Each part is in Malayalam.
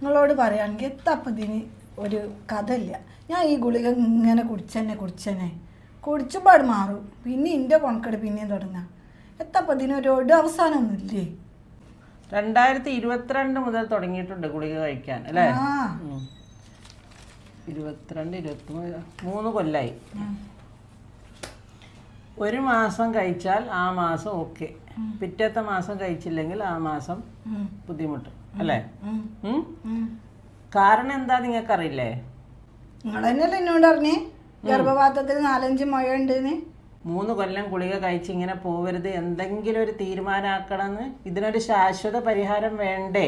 നിങ്ങളോട് പറയുകയാണെങ്കിൽ എത്തപ്പം ഇതിന് ഒരു കഥയില്ല. ഞാൻ ഈ ഗുളിക ഇങ്ങനെ കുടിച്ചെന്നെ കുടിച്ചെന്നെ. കുടിച്ചുപാട് മാറും. പിന്നെ എന്റെ കൊണക്കെട് പിന്നെയും തുടങ്ങാം. എത്തപ്പം ഇതിനൊരു ഒരു അവസാനമൊന്നുമില്ലേ? രണ്ടായിരത്തി ഇരുപത്തിരണ്ട് മുതൽ തുടങ്ങിയിട്ടുണ്ട് ഗുളിക കഴിക്കാൻ അല്ലേ? ആ. ഇരുപത്തിരണ്ട് ഇരുപത്തിമൂന്ന് മൂന്ന് കൊല്ലായി. ഒരു മാസം കഴിച്ചാൽ ആ മാസം ഓക്കെ. പിറ്റത്തെ മാസം കഴിച്ചില്ലെങ്കിൽ ആ മാസം ബുദ്ധിമുട്ട്. അല്ലേ. കാരണം എന്താ നിങ്ങൾക്കറിയില്ലേ? നിങ്ങൾ തന്നെയല്ലേ എന്നോട് അറിഞ്ഞേ ഗർഭപാത്രത്തിൽ നാലഞ്ച് മുഴ ഉണ്ടെന്ന് മൂന്ന് കൊല്ലം ഗുളിക കഴിച്ച് ഇങ്ങനെ പോവരുത് എന്തെങ്കിലും ഒരു തീരുമാനമാക്കണമെന്ന് ഇതിനൊരു ശാശ്വത പരിഹാരം വേണ്ടേ?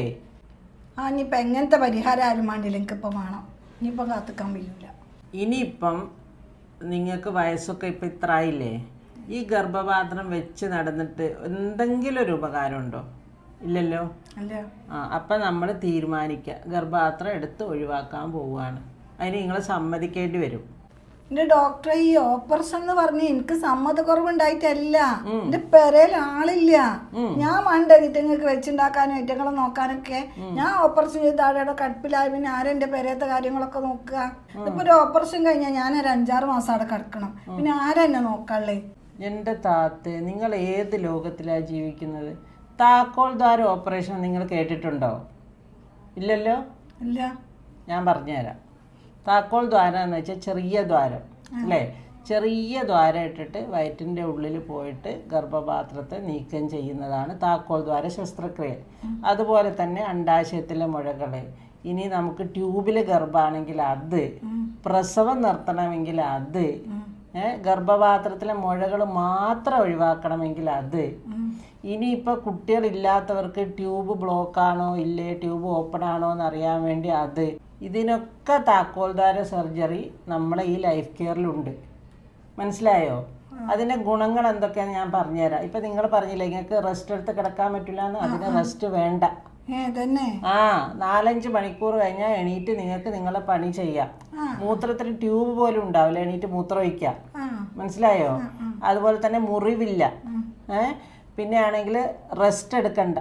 ആ ഇനിയിപ്പോൾ എങ്ങനത്തെ പരിഹാരം ആരും വേണ്ടില്ല എനിക്കിപ്പോൾ വേണം. ഇനിയിപ്പോൾ കാത്തുക്കാൻ കഴിയൂല ഇനിയിപ്പം നിങ്ങൾക്ക് വയസ്സൊക്കെ ഇപ്പം ഇത്ര ആയില്ലേ? ഈ ഗർഭപാത്രം വെച്ച് നടന്നിട്ട് എന്തെങ്കിലും ഒരു ഉപകാരം ഉണ്ടോ ഇല്ലല്ലോ ആ അപ്പം നമ്മൾ തീരുമാനിക്കുക ഗർഭപാത്രം എടുത്ത് ഒഴിവാക്കാൻ പോവുകയാണ്. അതിന് നിങ്ങൾ സമ്മതിക്കേണ്ടി വരും. എന്റെ ഡോക്ടറെ ഈ ഓപ്പറേഷൻ എന്ന് പറഞ്ഞ് എനിക്ക് സമ്മതക്കുറവുണ്ടായിട്ടല്ല. എന്റെ പെരയിൽ ആളില്ല. ഞാൻ മണ്ട ഇറ്റങ്ങൾക്ക് വെച്ചുണ്ടാക്കാനും ഇറ്റങ്ങളെ നോക്കാനൊക്കെ. ഞാൻ ഓപ്പറേഷൻ ചെയ്ത് ആടെ കടുപ്പിലായ. പിന്നെ ആരും എന്റെ പെരയത്തെ കാര്യങ്ങളൊക്കെ നോക്കുക. ഇപ്പൊ ഒരു ഓപ്പറേഷൻ കഴിഞ്ഞാൽ ഞാൻ ഒരു അഞ്ചാറ് മാസം അവിടെ കിടക്കണം. പിന്നെ ആരെന്നെ എന്നെ നോക്കാളേ എന്റെ താത്ത് നിങ്ങൾ ഏത് ലോകത്തിലാണ് ജീവിക്കുന്നത്? താക്കോൽ ദ്വാര ഓപ്പറേഷൻ നിങ്ങൾ കേട്ടിട്ടുണ്ടോ? ഇല്ലല്ലോ? ഇല്ല. ഞാൻ പറഞ്ഞുതരാം. താക്കോൽ ദ്വാരം എന്ന് വെച്ചാൽ ചെറിയ ദ്വാരം അല്ലേ? ചെറിയ ദ്വാരം ഇട്ടിട്ട് വയറ്റിന്റെ ഉള്ളിൽ പോയിട്ട് ഗർഭപാത്രത്തെ നീക്കം ചെയ്യുന്നതാണ് താക്കോൽ ദ്വാര ശസ്ത്രക്രിയ. അതുപോലെ തന്നെ അണ്ടാശയത്തിലെ മുഴകൾ ഇനി നമുക്ക് ട്യൂബിൽ ഗർഭാണെങ്കിൽ അത് പ്രസവം നിർത്തണമെങ്കിൽ അത് ഗർഭപാത്രത്തിലെ മുഴകൾ മാത്രം ഒഴിവാക്കണമെങ്കിൽ അത്. ഇനിയിപ്പോൾ കുട്ടികളില്ലാത്തവർക്ക് ട്യൂബ് ബ്ലോക്ക് ആണോ ഇല്ലേ ട്യൂബ് ഓപ്പൺ ആണോ എന്ന് അറിയാൻ വേണ്ടി അത്. ഇതിനൊക്കെ താക്കോൽദാര സർജറി നമ്മളെ ഈ ലൈഫ് കെയറിലുണ്ട്. മനസ്സിലായോ? അതിന്റെ ഗുണങ്ങൾ എന്തൊക്കെയാണെന്ന് ഞാൻ പറഞ്ഞുതരാം. ഇപ്പം നിങ്ങൾ പറഞ്ഞില്ലേ നിങ്ങൾക്ക് റെസ്റ്റ് എടുത്ത് കിടക്കാൻ പറ്റില്ല എന്ന് അതിന് റെസ്റ്റ് വേണ്ട. ആ നാലഞ്ച് മണിക്കൂർ കഴിഞ്ഞാൽ എണീറ്റ് നിങ്ങൾക്ക് നിങ്ങളെ പണി ചെയ്യാം. മൂത്രത്തിന് ട്യൂബ് പോലും ഉണ്ടാവില്ല എണീറ്റ് മൂത്രം ഒഴിക്കാം. മനസ്സിലായോ? അതുപോലെ തന്നെ മുറിവില്ല. ഏ പിന്നെ ആണെങ്കിൽ റെസ്റ്റ് എടുക്കണ്ട.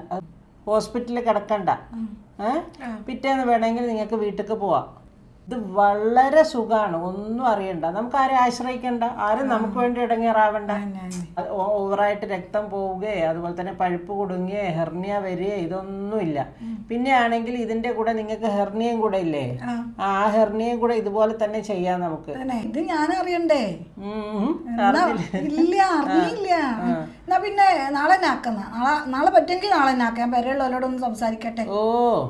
ഹോസ്പിറ്റലിൽ കിടക്കണ്ട. ഏ പിറ്റേന്ന് വേണമെങ്കിൽ നിങ്ങൾക്ക് വീട്ടിലേക്ക് പോവാം. ഇത് വളരെ സുഖമാണ് ഒന്നും അറിയണ്ട. നമുക്ക് ആരെ ആശ്രയിക്കണ്ട? ആരും നമുക്ക് വേണ്ടി ഇടങ്ങേറാവണ്ട. ഓവറായിട്ട് രക്തം പോവുകയോ അതുപോലെ തന്നെ പഴുപ്പ് കുടുങ്ങിയേ ഹെർണിയ വരികയോ ഇതൊന്നുമില്ല. പിന്നെ ആണെങ്കിൽ ഇതിന്റെ കൂടെ നിങ്ങൾക്ക് ഹെർണിയും കൂടെ ഇല്ലേ? ആ. ഹെർണിയും കൂടെ ഇതുപോലെ തന്നെ ചെയ്യാം നമുക്ക്. ഇത് ഞാൻ അറിയണ്ടേ ഇല്ല അറിയില്ല എന്നാ പിന്നെ നാളെ നാക്കുന്ന നാളെ നാളെ പറ്റുമെങ്കിൽ നാളെ നാക്കാം പെരയുള്ളവരോടൊന്ന് സംസാരിക്കട്ടെ. ഓ.